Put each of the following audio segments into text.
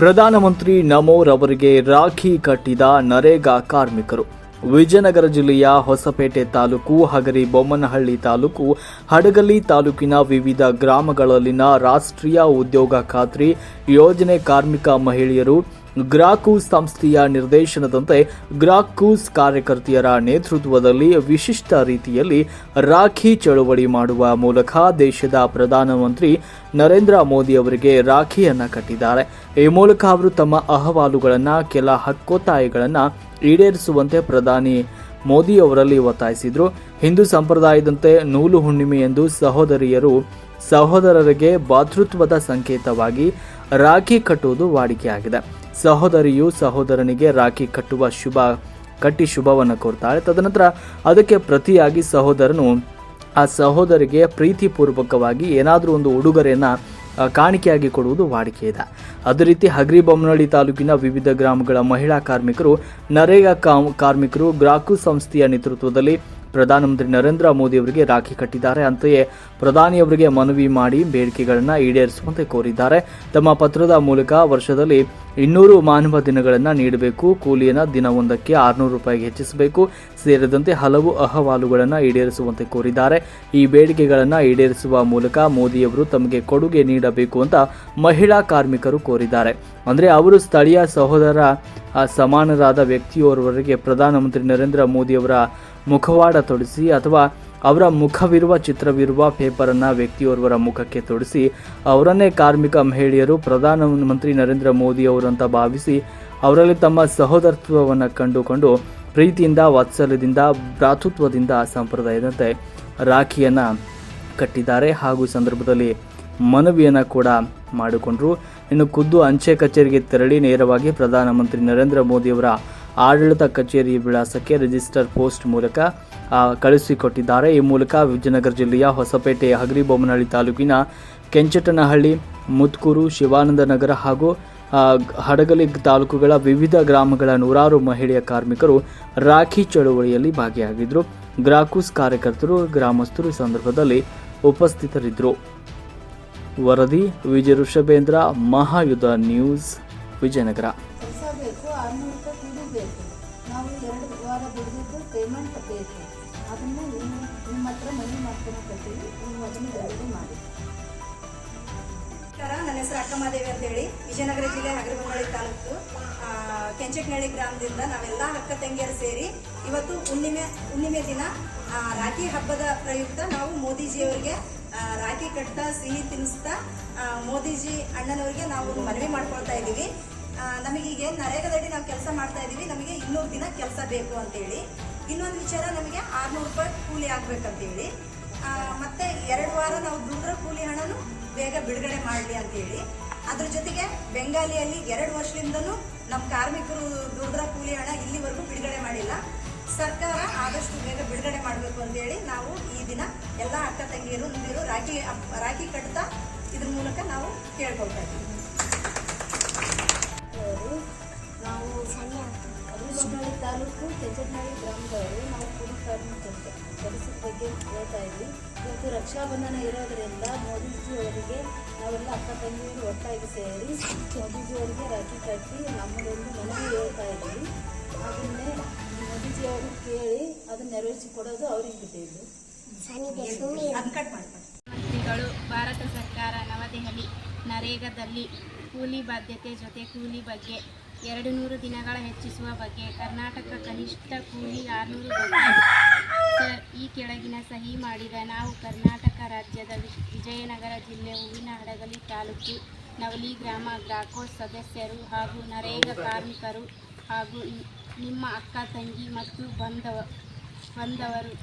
ಪ್ರಧಾನಮಂತ್ರಿ ನಮೋರ್ ಅವರಿಗೆ ರಾಖಿ ಕಟ್ಟಿದ ನರೇಗಾ ಕಾರ್ಮಿಕರು. ವಿಜಯನಗರ ಜಿಲ್ಲೆಯ ಹೊಸಪೇಟೆ ತಾಲೂಕು, ಹಗರಿ ಬೊಮ್ಮನಹಳ್ಳಿ ತಾಲೂಕು, ಹಡಗಲಿ ತಾಲೂಕಿನ ವಿವಿಧ ಗ್ರಾಮಗಳಲ್ಲಿನ ರಾಷ್ಟ್ರೀಯ ಉದ್ಯೋಗ ಖಾತ್ರಿ ಯೋಜನೆ ಕಾರ್ಮಿಕ ಮಹಿಳೆಯರು ಗ್ರಾಕೂಸ್ ಸಂಸ್ಥೆಯ ನಿರ್ದೇಶನದಂತೆ ಗ್ರಾಕೂಸ್ ಕಾರ್ಯಕರ್ತೆಯರ ನೇತೃತ್ವದಲ್ಲಿ ವಿಶಿಷ್ಟ ರೀತಿಯಲ್ಲಿ ರಾಖಿ ಚಳುವಳಿ ಮಾಡುವ ಮೂಲಕ ದೇಶದ ಪ್ರಧಾನಮಂತ್ರಿ ನರೇಂದ್ರ ಮೋದಿ ಅವರಿಗೆ ರಾಖಿಯನ್ನ ಕಟ್ಟಿದ್ದಾರೆ. ಈ ಮೂಲಕ ಅವರು ತಮ್ಮ ಅಹವಾಲುಗಳನ್ನು, ಕೆಲ ಹಕ್ಕೊತ್ತಾಯಗಳನ್ನು ಈಡೇರಿಸುವಂತೆ ಪ್ರಧಾನಿ ಮೋದಿ ಅವರಲ್ಲಿ ಒತ್ತಾಯಿಸಿದ್ರು. ಹಿಂದೂ ಸಂಪ್ರದಾಯದಂತೆ ನೂಲು ಹುಣ್ಣಿಮೆ ಎಂದು ಸಹೋದರಿಯರು ಸಹೋದರರಿಗೆ ಭಾತೃತ್ವದ ಸಂಕೇತವಾಗಿ ರಾಖಿ ಕಟ್ಟುವುದು ವಾಡಿಕೆಯಾಗಿದೆ. ಸಹೋದರಿಯು ಸಹೋದರನಿಗೆ ರಾಖಿ ಕಟ್ಟುವ ಶುಭ, ಕಟ್ಟಿ ಶುಭವನ್ನು ಕೋರ್ತಾಳೆ ತದನಂತರ ಅದಕ್ಕೆ ಪ್ರತಿಯಾಗಿ ಸಹೋದರನು ಆ ಸಹೋದರಿಗೆ ಪ್ರೀತಿಪೂರ್ವಕವಾಗಿ ಏನಾದರೂ ಒಂದು ಉಡುಗೊರೆಯನ್ನು ಕಾಣಿಕೆಯಾಗಿ ಕೊಡುವುದು ವಾಡಿಕೆ ಇದೆ. ಅದೇ ರೀತಿ ಹಗರಿಬೊಮ್ಮನಹಳ್ಳಿ ತಾಲೂಕಿನ ವಿವಿಧ ಗ್ರಾಮಗಳ ಮಹಿಳಾ ಕಾರ್ಮಿಕರು, ನರೇಗಾ ಕಾರ್ಮಿಕರು ಗ್ರಾಕು ಸಂಸ್ಥೆಯ ನೇತೃತ್ವದಲ್ಲಿ ಪ್ರಧಾನಮಂತ್ರಿ ನರೇಂದ್ರ ಮೋದಿ ಅವರಿಗೆ ರಾಖಿ ಕಟ್ಟಿದ್ದಾರೆ. ಅಂತೆಯೇ ಪ್ರಧಾನಿಯವರಿಗೆ ಮನವಿ ಮಾಡಿ ಬೇಡಿಕೆಗಳನ್ನು ಈಡೇರಿಸುವಂತೆ ಕೋರಿದ್ದಾರೆ. ತಮ್ಮ ಪತ್ರದ ಮೂಲಕ ವರ್ಷದಲ್ಲಿ ಇನ್ನೂರು ಮಾನವ ದಿನಗಳನ್ನು ನೀಡಬೇಕು. ಕೂಲಿಯನ್ನು ದಿನವೊಂದಕ್ಕೆ ಆರುನೂರು ರೂಪಾಯಿಗೆ ಹೆಚ್ಚಿಸಬೇಕು. ಸೇರಿದಂತೆ ಹಲವು ಅಹವಾಲುಗಳನ್ನು ಈಡೇರಿಸುವಂತೆ ಕೋರಿದ್ದಾರೆ. ಈ ಬೇಡಿಕೆಗಳನ್ನು ಈಡೇರಿಸುವ ಮೂಲಕ ಮೋದಿಯವರು ತಮಗೆ ಕೊಡುಗೆ ನೀಡಬೇಕು ಅಂತ ಮಹಿಳಾ ಕಾರ್ಮಿಕರು ಕೋರಿದ್ದಾರೆ. ಅಂದರೆ ಅವರು ಸ್ಥಳೀಯ ಸಹೋದರ ಸಮಾನರಾದ ವ್ಯಕ್ತಿಯೋರ್ವರಿಗೆ ಪ್ರಧಾನಮಂತ್ರಿ ನರೇಂದ್ರ ಮೋದಿಯವರ ಮುಖವಾಡ ತೊಡಿಸಿ ಅಥವಾ ಅವರ ಮುಖವಿರುವ ಚಿತ್ರವಿರುವ ಪೇಪರನ್ನು ವ್ಯಕ್ತಿಯೋರ್ವರ ಮುಖಕ್ಕೆ ತೊಡಿಸಿ ಅವರನ್ನೇ ಕಾರ್ಮಿಕ ಮಹಿಳೆಯರು ಪ್ರಧಾನಮಂತ್ರಿ ನರೇಂದ್ರ ಮೋದಿ ಅವರಂತ ಭಾವಿಸಿ ಅವರಲ್ಲಿ ತಮ್ಮ ಸಹೋದರತ್ವವನ್ನು ಕಂಡುಕೊಂಡು ಪ್ರೀತಿಯಿಂದ, ವಾತ್ಸಲ್ಯದಿಂದ, ಭ್ರಾತೃತ್ವದಿಂದ ಸಂಪ್ರದಾಯದಂತೆ ರಾಖಿಯನ್ನು ಕಟ್ಟಿದ್ದಾರೆ. ಹಾಗೂ ಸಂದರ್ಭದಲ್ಲಿ ಮನವಿಯನ್ನು ಕೂಡ ಮಾಡಿಕೊಂಡರು. ಇನ್ನು ಖುದ್ದು ಅಂಚೆ ಕಚೇರಿಗೆ ತೆರಳಿ ನೇರವಾಗಿ ಪ್ರಧಾನಮಂತ್ರಿ ನರೇಂದ್ರ ಮೋದಿಯವರ ಆಡಳಿತ ಕಚೇರಿ ವಿಳಾಸಕ್ಕೆ ರಿಜಿಸ್ಟರ್ ಪೋಸ್ಟ್ ಮೂಲಕ ಕಳಿಸಿಕೊಟ್ಟಿದ್ದಾರೆ ಈ ಮೂಲಕ ವಿಜಯನಗರ ಜಿಲ್ಲೆಯ ಹೊಸಪೇಟೆ ಹಗರಿಬೊಮ್ಮನಹಳ್ಳಿ ತಾಲೂಕಿನ ಕೆಂಚಟನಹಳ್ಳಿ, ಮುತ್ಕೂರು ಶಿವಾನಂದ ನಗರ ಹಾಗೂ ಹಡಗಲಿ ತಾಲೂಕುಗಳ ವಿವಿಧ ಗ್ರಾಮಗಳ ನೂರಾರು ಮಹಿಳೆಯ ಕಾರ್ಮಿಕರು ರಾಖಿ ಚಳುವಳಿಯಲ್ಲಿ ಭಾಗಿಯಾಗಿದ್ದರು ಗ್ರಾಕೂಸ್ ಕಾರ್ಯಕರ್ತರು, ಗ್ರಾಮಸ್ಥರು ಸಂದರ್ಭದಲ್ಲಿ ಉಪಸ್ಥಿತರಿದ್ದರು. ವರದಿ, ವಿಜಯ ಋಷಭೇಂದ್ರ, ಮಹಾಯುಧ ನ್ಯೂಸ್, ವಿಜಯನಗರ. ನಿಮ್ಮ ಹತ್ರ ನೀವು ಅದನ್ನು ರೆಡಿ ಮಾಡಿ. ನಮಸ್ಕಾರ. ನನ್ನ ಹೆಸರು ಅಕ್ಕಮಾದೇವಿ ಅಂತೇಳಿ. ವಿಜಯನಗರ ಜಿಲ್ಲೆ ಹಗರಬೊಮ್ಮಳ್ಳಿ ತಾಲೂಕು. ಕೆಂಚಕ್ನಹಳ್ಳಿ ಗ್ರಾಮದಿಂದ ನಾವೆಲ್ಲ ಅಕ್ಕ ತಂಗಿಯರು ಸೇರಿ ಇವತ್ತು ಹುಣ್ಣಿಮೆ ಹುಣ್ಣಿಮೆ ದಿನ ರಾಖಿ ಹಬ್ಬದ ಪ್ರಯುಕ್ತ ನಾವು ಮೋದಿಜಿಯವರಿಗೆ ರಾಖಿ ಕಟ್ತಾ, ಸಿಹಿ ತಿನ್ನಿಸ್ತಾ ಮೋದಿಜಿ ಅಣ್ಣನವರಿಗೆ ನಾವು ಮನವಿ ಮಾಡ್ಕೊಳ್ತಾ ಇದ್ದೀವಿ. ನಮಗೆ ನಮಗೀಗ ನರೇಗಾದಡಿ ನಾವು ಕೆಲಸ ಮಾಡ್ತಾ ಇದ್ದೀವಿ. ನಮಗೆ ಇನ್ನೂರು ದಿನ ಕೆಲಸ ಬೇಕು ಅಂತೇಳಿ. ಇನ್ನೊಂದು ವಿಚಾರ ನಮಗೆ ಆರುನೂರು ರೂಪಾಯಿ ಕೂಲಿ ಆಗ್ಬೇಕಂತೇಳಿ. ಮತ್ತೆ ಎರಡು ವಾರ ನಾವು ದುಡ್ಡ್ರ ಕೂಲಿ ಹಣನು ಬೇಗ ಬಿಡುಗಡೆ ಮಾಡಲಿ ಅಂತೇಳಿ ಅದ್ರ ಜೊತೆಗೆ ಬೆಂಗಾಲಿಯಲ್ಲಿ ಎರಡು ವರ್ಷದಿಂದಲೂ ನಮ್ಮ ಕಾರ್ಮಿಕರು ದುಡ್ದ್ರ ಕೂಲಿ ಹಣ ಇಲ್ಲಿವರೆಗೂ ಬಿಡುಗಡೆ ಮಾಡಿಲ್ಲ. ಸರ್ಕಾರ ಆದಷ್ಟು ಬೇಗ ಬಿಡುಗಡೆ ಮಾಡಬೇಕು ಅಂತೇಳಿ ನಾವು ಈ ದಿನ ಎಲ್ಲ ಅಕ್ಕ ತಂಗಿಯರು ನೀರು ರಾಖಿ ರಾಖಿ ಕಟ್ತಾ ಇದ್ರ ಮೂಲಕ ನಾವು ಕೇಳ್ಕೊಳ್ತಾ ಇದ್ದೀವಿ. ನಾವು ಸಣ್ಣ ತಾಲೂಕು ಕೆಂಚಟ್ನಹಳ್ಳಿ ಗ್ರಾಮದವರು. ಕೆಲಸದ ಬಗ್ಗೆ ಹೇಳ್ತಾ ಇದ್ವಿ ಇವತ್ತು ರಕ್ಷಾಬಂಧನ ಇರೋದರಿಂದ ಮೋದಿಜಿ ಅವರಿಗೆ ನಾವೆಲ್ಲ ಅಕ್ಕ ತಂಗಿಯವರು ಒಟ್ಟಾಗಿ ಸೇರಿ ಮೋದಿಜಿ ಅವರಿಗೆ ರಾಖಿ ಕಟ್ಟಿ ನಮ್ಮದೊಂದು ಮನವಿ ಹೇಳ್ತಾ ಇದ್ದೀವಿ. ಅದನ್ನೇ ಮೋದಿಜಿ ಅವರು ಕೇಳಿ ಅದನ್ನ ನೆರವೇರಿಸಿ ಕೊಡೋದು ಅವ್ರಿಗೆ ಬಿಟ್ಟಿದ್ದು ಮಂತ್ರಿಗಳು ಭಾರತ ಸರ್ಕಾರ ನವದೆಹಲಿ ನರೇಗಾದಲ್ಲಿ ಕೂಲಿ ಬಾಧ್ಯತೆ ಜೊತೆ ಕೂಲಿ ಬಗ್ಗೆ ಎರಡು ನೂರು ದಿನಗಳ ಹೆಚ್ಚಿಸುವ ಬಗ್ಗೆ ಕರ್ನಾಟಕ ಕನಿಷ್ಠ ಕೂಲಿ ಆರುನೂರು ಸರ್, ಈ ಕೆಳಗಿನ ಸಹಿ ಮಾಡಿದ ನಾವು ಕರ್ನಾಟಕ ರಾಜ್ಯದ ವಿಜಯನಗರ ಜಿಲ್ಲೆ ಹೂವಿನ ಹಡಗಲಿ ತಾಲೂಕು ನವಲಿ ಗ್ರಾಮ ಗ್ರಾಕೋಸ್ ಸದಸ್ಯರು ಹಾಗೂ ನರೇಗಾ ಕಾರ್ಮಿಕರು ಹಾಗೂ ನಿಮ್ಮ ಅಕ್ಕ ತಂಗಿ ಮತ್ತು ಬಂಧವ ಬಂದವರು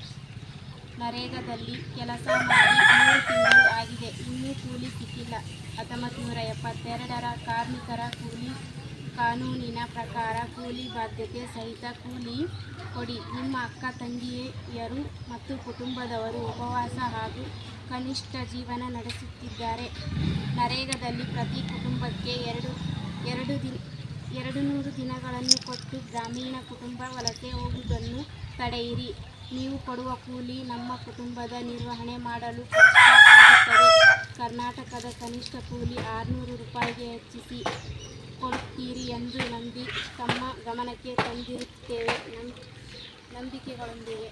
ನರೇಗಾದಲ್ಲಿ ಕೆಲಸ ಮಾಡಿ ಮೂರು ತಿಂಗಳು ಆಗಿದೆ. ಇನ್ನೂ ಕೂಲಿ ಸಿಕ್ಕಿಲ್ಲ. ಹತ್ತೊಂಬತ್ತು ನೂರ ಎಪ್ಪತ್ತೆರಡರ ಕಾರ್ಮಿಕರ ಕೂಲಿ ಕಾನೂನಿನ ಪ್ರಕಾರ ಕೂಲಿ ಬಾಧ್ಯತೆ ಸಹಿತ ಕೂಲಿ ಕೊಡಿ. ನಿಮ್ಮ ಅಕ್ಕ, ತಂಗಿಯರು ಮತ್ತು ಕುಟುಂಬದವರು ಉಪವಾಸ ಹಾಗೂ ಕನಿಷ್ಠ ಜೀವನ ನಡೆಸುತ್ತಿದ್ದಾರೆ. ನರೇಗಾದಲ್ಲಿ ಪ್ರತಿ ಕುಟುಂಬಕ್ಕೆ ಎರಡು ಎರಡು ದಿನ, ಎರಡು ನೂರು ದಿನಗಳನ್ನು ಕೊಟ್ಟು ಗ್ರಾಮೀಣ ಕುಟುಂಬ ವಲಸೆ ಹೋಗುವುದನ್ನು ತಡೆಯಿರಿ. ನೀವು ಕೊಡುವ ಕೂಲಿ ನಮ್ಮ ಕುಟುಂಬದ ನಿರ್ವಹಣೆ ಮಾಡಲು ಕಷ್ಟ ಕರ್ನಾಟಕದ ಕನಿಷ್ಠ ಕೂಲಿ ಆರುನೂರು ರೂಪಾಯಿಗೆ ಹೆಚ್ಚಿಸಿ. ಎಂದು ನಂಬಿ ತಮ್ಮ ಗಮನಕ್ಕೆ ತಂದಿರುತ್ತೇವೆ ನಂ ನಂಬಿಕೆಗಳೊಂದಿಗೆ